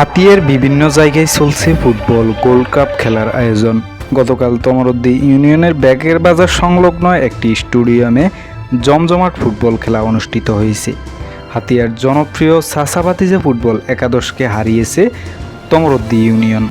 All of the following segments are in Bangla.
হাতিয়ার বিভিন্ন জায়গায় চলছে ফুটবল গোল্ড কাপ খেলার আয়োজন। গতকাল তমরদ্দি ইউনিয়নের ব্যাগের বাজার সংলগ্ন একটি স্টুডিয়ামে জমজমাট ফুটবল খেলা অনুষ্ঠিত হয়েছে। হাতিয়ার জনপ্রিয় সাসাবাতিজা ফুটবল একাদশকে হারিয়েছে তমরদ্দি ইউনিয়ন।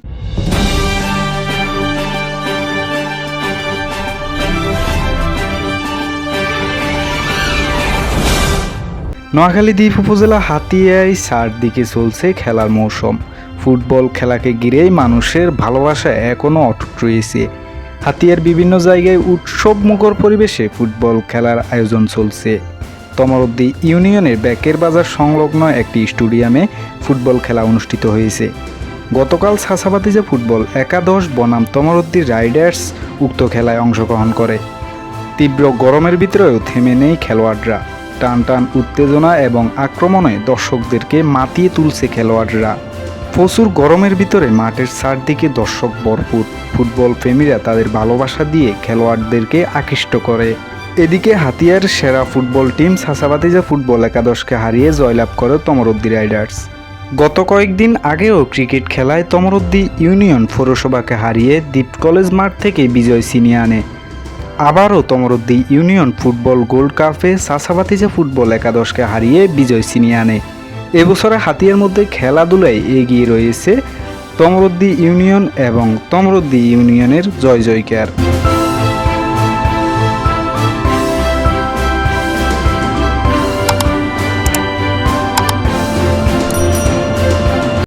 নোয়াখালী দ্বীপ উপজেলা হাতিয়ায় চারদিকে চলছে খেলার মৌসুম। ফুটবল খেলাকে ঘিরেই মানুষের ভালোবাসা এখনও অটুট রয়েছে। হাতিয়ার বিভিন্ন জায়গায় উৎসব মুখর পরিবেশে ফুটবল খেলার আয়োজন চলছে। তমরদ্দি ইউনিয়নের ব্যাকের বাজার সংলগ্ন একটি স্টেডিয়ামে ফুটবল খেলা অনুষ্ঠিত হয়েছে। গতকাল সাসাবাতিজা ফুটবল একাদশ বনাম তমরদ্দি রাইডার্স উক্ত খেলায় অংশগ্রহণ করে। তীব্র গরমের ভিতরেও থেমে নেই খেলোয়াড়রা। টান টান উত্তেজনা এবং আক্রমণে দর্শকদেরকে মাতিয়ে তুলছে খেলোয়াড়রা। প্রচুর গরমের ভিতরে মাঠের চারদিকে দর্শক ভরপুর। ফুটবল প্রেমীরা তাদের ভালোবাসা দিয়ে খেলোয়াড়দেরকে আকৃষ্ট করে। এদিকে হাতিয়ার সেরা ফুটবল টিম সাসাবাতিজা ফুটবল একাদশকে হারিয়ে জয়লাভ করে তমরদ্দি রাইডার্স। গত কয়েকদিন আগেও ক্রিকেট খেলায় তমরদ্দি ইউনিয়ন পৌরসভাকে হারিয়ে দ্বীপ কলেজ মাঠ থেকে বিজয় ছিনিয়ে আনে। আবারও তমরদ্দি ইউনিয়ন ফুটবল গোল্ড কাপে সাসাবাতিজা ফুটবল একাদশকে হারিয়ে বিজয় ছিনিয়ে আনে। এবছরে হাতিয়ার মধ্যে খেলাধুলায় এগিয়ে রয়েছে তমরুদ্দি ইউনিয়ন এবং তমরদ্দি ইউনিয়নের জয় জয়কার।